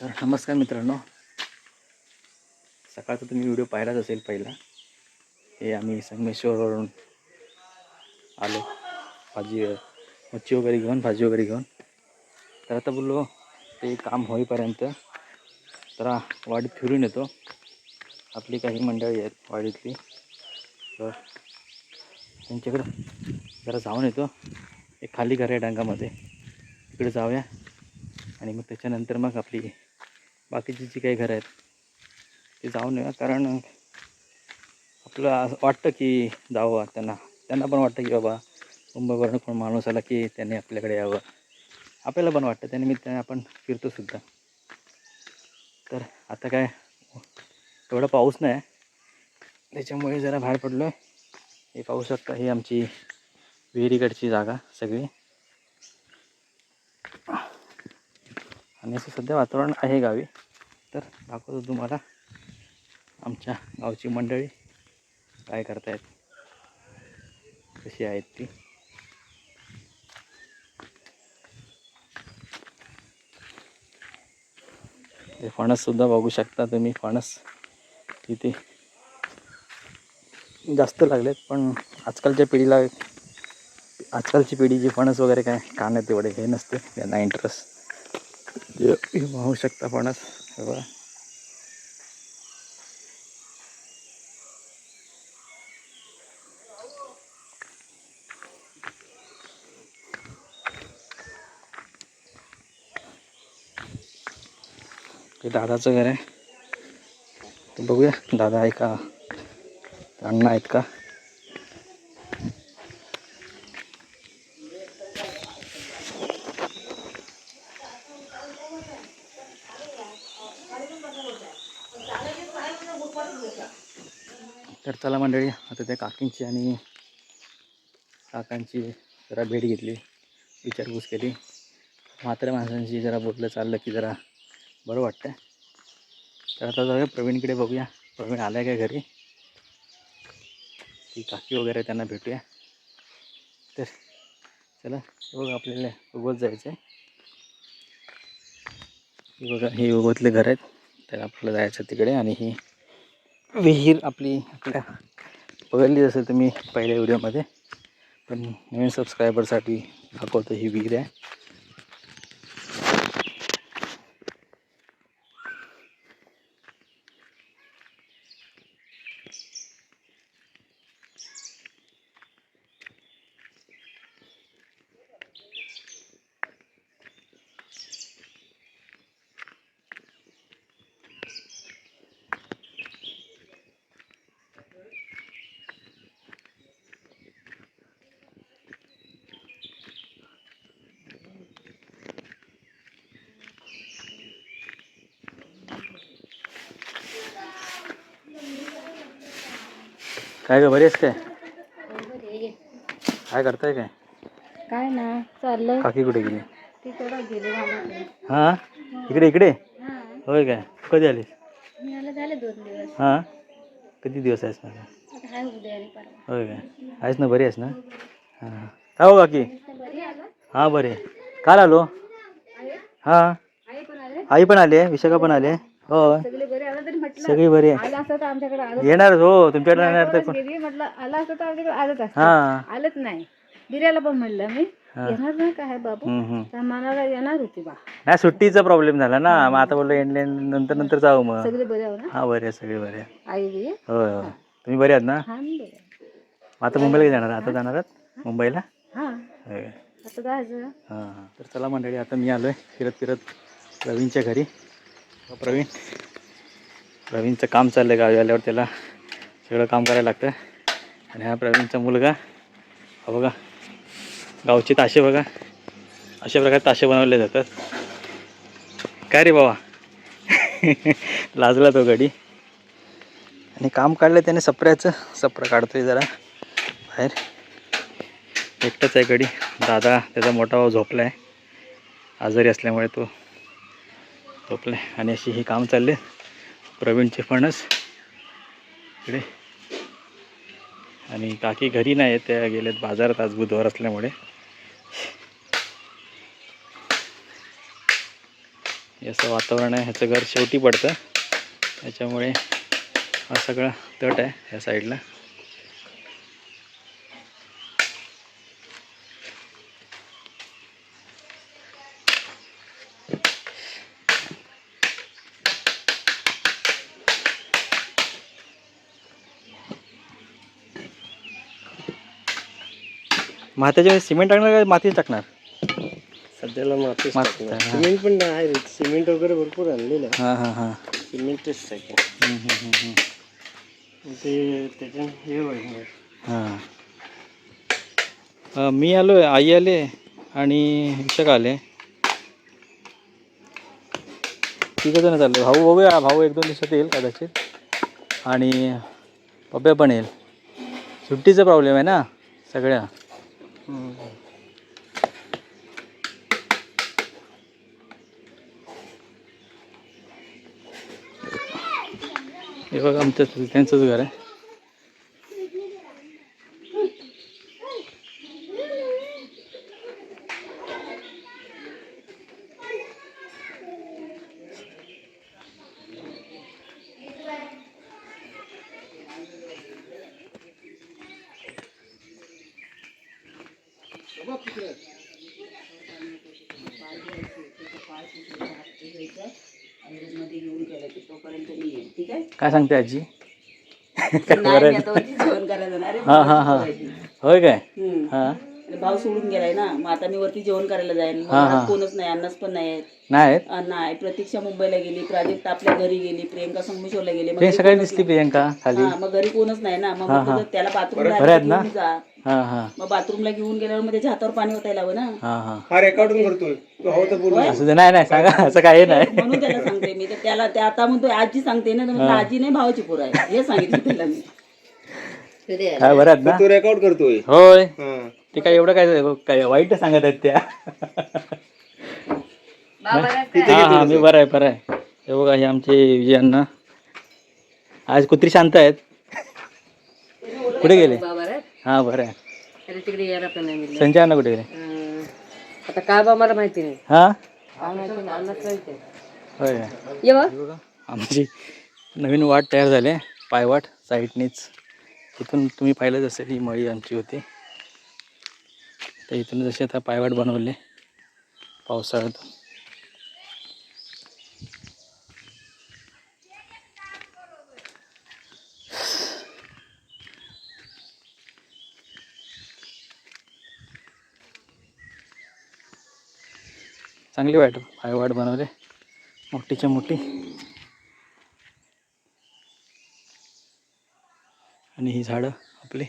तर नमस्कार मित्रांनो. सकाळचा तुम्ही व्हिडिओ पाहिलाच असेल पहिला. हे आम्ही संगमेश्वरवरून आलो. भाजी मच्छी वगैरे घेऊन भाजी वगैरे घेऊन. तर आता बोललो ते काम होईपर्यंत जरा वाडीत फिरून येतो. आपली काही मंडळी आहेत वाडीतली. तर त्यांच्याकडं जरा जाऊन येतो. एक खाली घर आहे डांगामध्ये. तिकडे जाऊया. आणि मग त्याच्यानंतर मग आपली बाकीची जी काही घरं आहेत ते जाऊन येऊया. कारण आपलं वाटतं की जावं त्यांना. त्यांना पण वाटतं की बाबा मुंबईवरून कोण माणूस आला की त्याने आपल्याकडे यावं. आपल्याला पण वाटतं. त्यानिमित्ताने आपण फिरतोसुद्धा तर आता काय एवढा पाऊस नाही. त्याच्यामुळे जरा बाहेर पडलो आहे हे पाहू शकता ही आमची विहिरीकडची जागा सगळी. आणि असं सध्या वातावरण आहे गावी. तर दाखवतो तुम्हाला आमच्या गावची मंडळी काय करतायत. कशी आहेत ती. ते फणससुद्धा बघू शकता तुम्ही फणस तिथे जास्त लागलेत पण आजकालच्या पिढीला आजकालची पिढी जी फणस वगैरे काय खाण्यात तेवढे हे नसते त्यांना इंटरेस्ट हे पाहू शकता पणच हे बघा दादाचं घर आहे. बघूया दादा आहे का? अण्णा आहेत का? तर चला मंडळी आता त्या काकींची आणि काकांची जरा भेट घेतली विचारपूस केली. म्हाताऱ्या माणसांशी जरा बोललं चाललं की जरा बरं वाटतं तर आता जाऊया प्रवीणकडे बघूया. प्रवीण आलाय का घरी? ती काकी वगैरे त्यांना भेटूया. तर चला बघ आपल्याला उगवत जायचं आहे बघा हे उगवतले घर आहेत. तर आपल्याला जायचं तिकडे आणि ही विहीर आपली आपल्या बघितली असेल तुम्ही पहिल्या व्हिडिओमध्ये. पण नवीन सबस्क्रायबरसाठी दाखवतो ही विहीर आहे. काय ग बरी आहेस काय? काय करताय काय? काय ना चाललं. काकी कुठे गेली? तिकडं गेले भावाकडे. हां? इकडे इकडे? हा. होय काय? कधी आलीस? मी आला झाले दोन दिवस. हां? किती दिवस आहेस ना आता हाय उद्या आणि परवा. होय काय? आहेस ना बरी आहेस ना? हां. काय हो काकी? बरी हां बरे काल आलो. हां. आई पण आले? आई पण आली आहे विशाखा पण आली आहे. हो. सगळे बरे आलं तरी म्हटलं सगळी बरी. आहे आला असतं तर आमच्याकडे आलं येणार हो तुमच्याकडे येणार तर पण गेली म्हटलं आला असतं तर आमच्याकडे आलंच असतं. हां. आलंच नाही. बिर्याला पण म्हणलं मी हा. येणार नाही बाबू? हम्म, हम्म. तर मनाला येणार होती बा. नाही सुट्टीचा प्रॉब्लेम झाला ना. मग आता बोललो एंड नंतर नंतर जाऊ मग. सगळे बरे आहो ना? हां बरे आहे सगळे बरे. आहे आई बी होय होय तुम्ही बरे आहात ना? हा मी बरे. मग आता मुंबईला कधी जाणार आता जाणार आहात? मुंबईला? हा. होय? आता जायचं. हां हां. तर चला मंडळी आता मी आलो आहे फिरत फिरत प्रवीणच्या घरी. हो, प्रवीण. प्रवीणचं काम चाललं आहे गावी आल्यावर त्याला सगळं काम करायला लागतं आणि हा प्रवीणचा मुलगा हा बघा गावचे ताशे बघा. अशा प्रकारे ताशे बनवले जातात. काय रे बाबा? लाजला तो गडी. आणि काम काढलं त्याने सपऱ्याचं. सपरा काढतोय जरा. बाहेर. एकटाच आहे गडी. दादा त्याचा मोठा भाऊ झोपला आहे आजारी असल्यामुळे तो टोपले. आणि अशी ही काम चालले. प्रवीणचे फणस. इकडे. आणि काकी घरी नाही आहेत त्या गेल्यात बाजारात आज बुधवार असल्यामुळे. याचं असं वातावरण आहे ह्याचं घर शेवटी पडतं. त्याच्यामुळे हा सगळा तट आहे ह्या साईडला. मातीच्या सिमेंट टाकणार का मातीच टाकणार? सध्याला मातीच माती टाकणार. हा. सिमेंट पण आहे सिमेंट वगैरे भरपूर आणलेलं आहे. हां हां हां. सिमेंटच टाकेल हम्म, हम्म, हम्म, हम्म. ते त्याच्या हे हां. अ, मी आलो आहे आई आले आणि शिक्षक आले. तिघं जण चाललो. भाऊ बघूया भाऊ एक दोन दिवसात येईल कदाचित. आणि पप्प्या पण येईल. सुट्टीचा प्रॉब्लेम आहे ना सगळ्या. हे बघा आमचं त्यांचंच घर आहे मध्ये घेऊन गेला की तोपर्यंत मी येईल ठीक आहे काय सांगते आजी नाही, मी आता वरती जेवण करायला जाणार आहे. हां हां हां होय काय हम्म. हां भाऊ सोडून गेलाय ना मग आता मी वरती जेवण करायला जाईन मग. घरात कोणच नाही अन्नच पण नाही. नाही आहेत अं, नाही प्रतीक्षा मुंबईला गेली प्राजक्त आपल्या घरी गेली प्रियंका संगमेश्वरला गेली मग ते दिसली प्रियंका खाली. हा, मग घरी कोणच नाही ना मग म्हटलं. तर त्याला बरं आहेत बाथरूम ना? घेऊन जा हां हां. मग बाथरूमला घेऊन गेल्यावर मग त्याच्या हातावर पाणी ओतायला हवं ना. हां हां. हा रेकॉर्डिंग करतोय. तू हवं तर बोल. होय? असं ते नाही नाही सांगा. असं काही नाही. म्हणून त्याला सांगते मी. तर त्याला त्या आता म्हणतोय आजी सांगते ना तर म्हटलं आजी नाही भावाची पोर आहे. हे सांगितलं त्याला मी. काय बरं ना? तू रेकॉर्ड करतोय. होय. हा. ते काय एवढं काय काय वाईट सांगत आहेत त्या. हा हा मी बरं आहे बरं आहे. हे बघा हे आमचे विजयांना आज कुत्री शांत आहेत. कुठे गेले? हा बरं आहे. अरे तिकडे यायला पण नाही मिळलं. संजय अण्णा कुठे गेले. अं, आता काय बा मला माहिती नाही. हा? काय माहिती नाही अन्नाच माहिती आहे. होय. ये बा. आमची नवीन वाट तयार झाली आहे पायवाट साईडनीच इथून तुम्ही पाहिलंच असेल ही मळी आमची होती. तर इथून जशी आता पायवाट बनवले पावसाळ्यात. चांगली वाट पायवाट बनवले. मोठीच्या मोठी. आणि ही झाडं आपली.